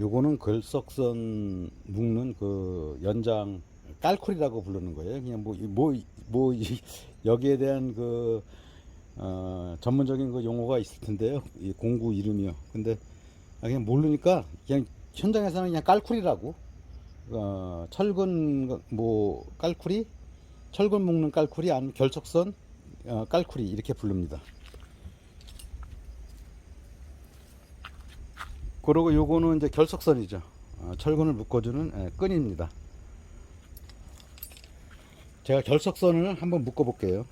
요거는 결석선 묶는 그 연장 깔콜이라고 부르는 거예요. 그냥 뭐, 뭐, 뭐, 이- 여기에 대한 그, 어, 전문적인 그 용어가 있을 텐데요. 이 공구 이름이요. 근데 아, 그냥 모르니까 그냥 현장에서는 그냥 깔쿨이라고, 어, 철근 뭐 깔쿨이, 철근 묶는 깔쿨이 아니면 결석선 어, 깔쿨이 이렇게 부릅니다. 그리고 요거는 이제 결석선이죠. 어, 철근을 묶어주는 예, 끈입니다. 제가 결석선을 한번 묶어 볼게요.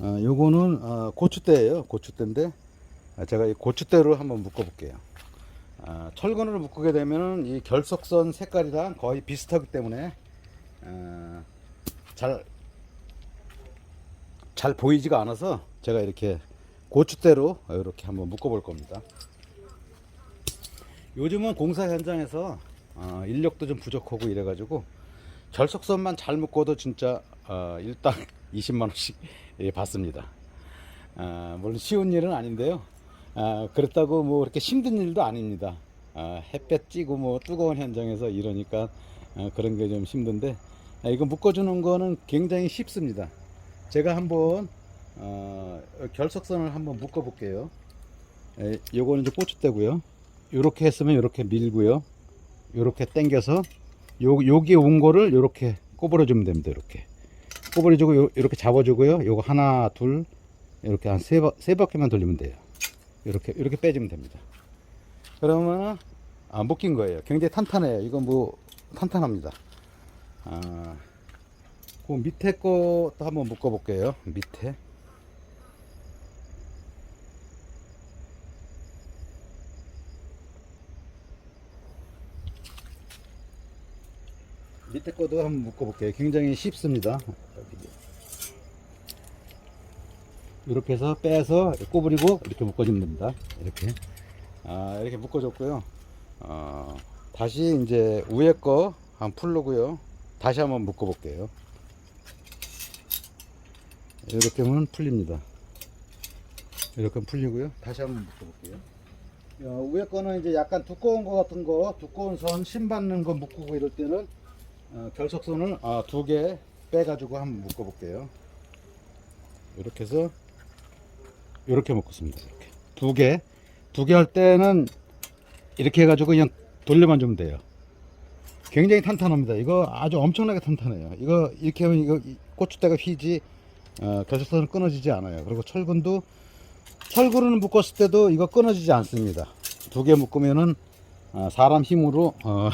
어, 요거는 어, 고추대예요. 고추대인데 아, 제가 이 고추대로 한번 묶어 볼게요. 아, 철근을 묶게 되면은 이 결석선 색깔이랑 거의 비슷하기 때문에 어, 잘, 잘 보이지가 않아서 제가 이렇게 고추대로 이렇게 한번 묶어 볼 겁니다. 요즘은 공사 현장에서 어, 인력도 좀 부족하고 이래가지고 결석선만 잘 묶어도 진짜 어, 일당 20만 원씩 예, 받습니다. 아, 물론 쉬운 일은 아닌데요. 아, 그렇다고 뭐 그렇게 힘든 일도 아닙니다. 아, 햇볕 찌고 뭐 뜨거운 현장에서 이러니까 아, 그런 게 좀 힘든데 아, 이거 묶어주는 거는 굉장히 쉽습니다. 제가 한번 어, 결석선을 한번 묶어 볼게요. 에, 요거는 이제 고추대고요. 요렇게 했으면 요렇게 밀고요. 요렇게 당겨서 요 여기 온 거를 요렇게 꼬부려 주면 됩니다. 이렇게 꼬부려 주고 요, 요렇게 잡아 주고요. 요거 하나 둘 이렇게 한 세 세 바퀴만 돌리면 돼요. 이렇게 이렇게 빼주면 됩니다. 그러면 아, 묶인 거예요. 굉장히 탄탄해요. 이건 뭐 탄탄합니다. 아, 그 밑에 것도 한번 묶어 볼게요. 밑에 밑에 것도 한번 묶어 볼게요. 굉장히 쉽습니다. 이렇게 해서 빼서 꼬부리고 이렇게 묶어주면 됩니다. 이렇게 아 이렇게 묶어줬고요. 어, 다시 이제 위에 거 한번 풀르고요. 다시 한번 묶어볼게요. 이렇게 하면 풀립니다. 이렇게 풀리고요. 다시 한번 묶어볼게요. 어, 위에 거는 이제 약간 두꺼운 거 같은 거, 두꺼운 선, 심 받는 거 묶고 이럴 때는 어, 결석선을 아, 두 개 빼가지고 한번 묶어 볼게요. 이렇게 해서 이렇게 묶었습니다. 이렇게 두 개, 두 개 할 때는 이렇게 해가지고 그냥 돌려만 주면 돼요. 굉장히 탄탄합니다. 이거 아주 엄청나게 탄탄해요. 이거 이렇게 하면 이거 이 고추대가 휘지 어, 결석선은 끊어지지 않아요. 그리고 철근도 철근을 묶었을 때도 이거 끊어지지 않습니다. 두 개 묶으면은 어, 사람 힘으로 어,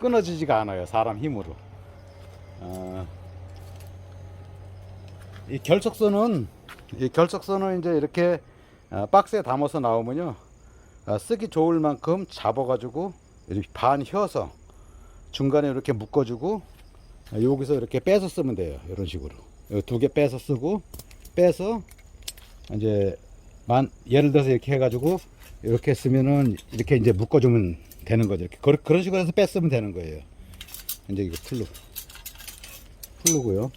끊어지지가 않아요. 사람 힘으로. 어, 이 결석선은 이 결석선은 이제 이렇게 어, 박스에 담아서 나오면요 어, 쓰기 좋을 만큼 잡아가지고 반 혀서 중간에 이렇게 묶어주고 어, 여기서 이렇게 빼서 쓰면 돼요. 이런 식으로 두 개 빼서 쓰고 빼서 이제 만 예를 들어서 이렇게 해가지고 이렇게 쓰면은 이렇게 이제 묶어주면 되는 거죠. 이렇게 그런- 식으로 해서 뺐으면 되는 거예요. 이제 이거 풀로 풀르고요.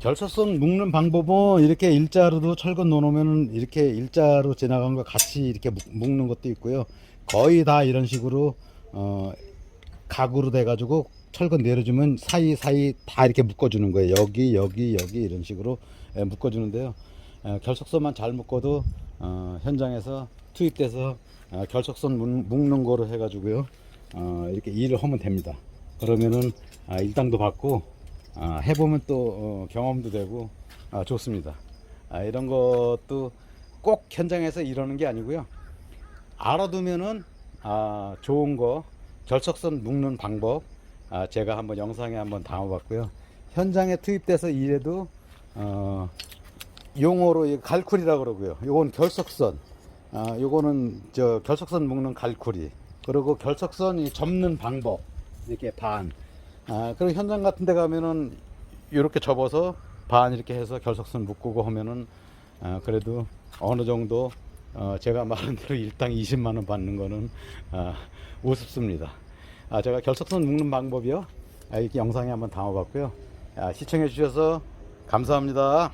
결석선 묶는 방법은 이렇게 일자로도 철근 놓으면은 이렇게 일자로 지나간 거 같이 이렇게 묶- 묶는 것도 있고요. 거의 다 이런 식으로 어 각으로 돼 가지고 철근 내려주면 사이사이 다 이렇게 묶어주는 거예요. 여기 여기 여기 이런 식으로 예, 묶어주는데요. 예, 결석선만 잘 묶어도 어, 현장에서 투입돼서 어, 결석선 묶- 묶는 거로 해가지고요. 어, 이렇게 일을 하면 됩니다. 그러면은 아, 일당도 받고 아, 해보면 또 어, 경험도 되고 아, 좋습니다. 아, 이런 것도 꼭 현장에서 이러는 게 아니고요. 알아두면은 아, 좋은 거 결석선 묶는 방법 아, 제가 한번 영상에 한번 담아봤고요. 현장에 투입돼서 일해도 어, 용어로 이 갈쿨이라고 그러고요. 요건 결석선. 아, 요거는 저 결석선 묶는 갈쿨이. 그리고 결석선 이 접는 방법. 이렇게 반. 아, 그리고 현장 같은 데 가면은 이렇게 접어서 반 이렇게 해서 결석선 묶고 하면은 아, 그래도 어느 정도 어, 제가 말한 대로 일당 20만 원 받는 거는 아, 우습습니다. 아, 제가 결석선 묶는 방법이요. 아, 이렇게 영상에 한번 담아봤고요. 아, 시청해 주셔서 감사합니다.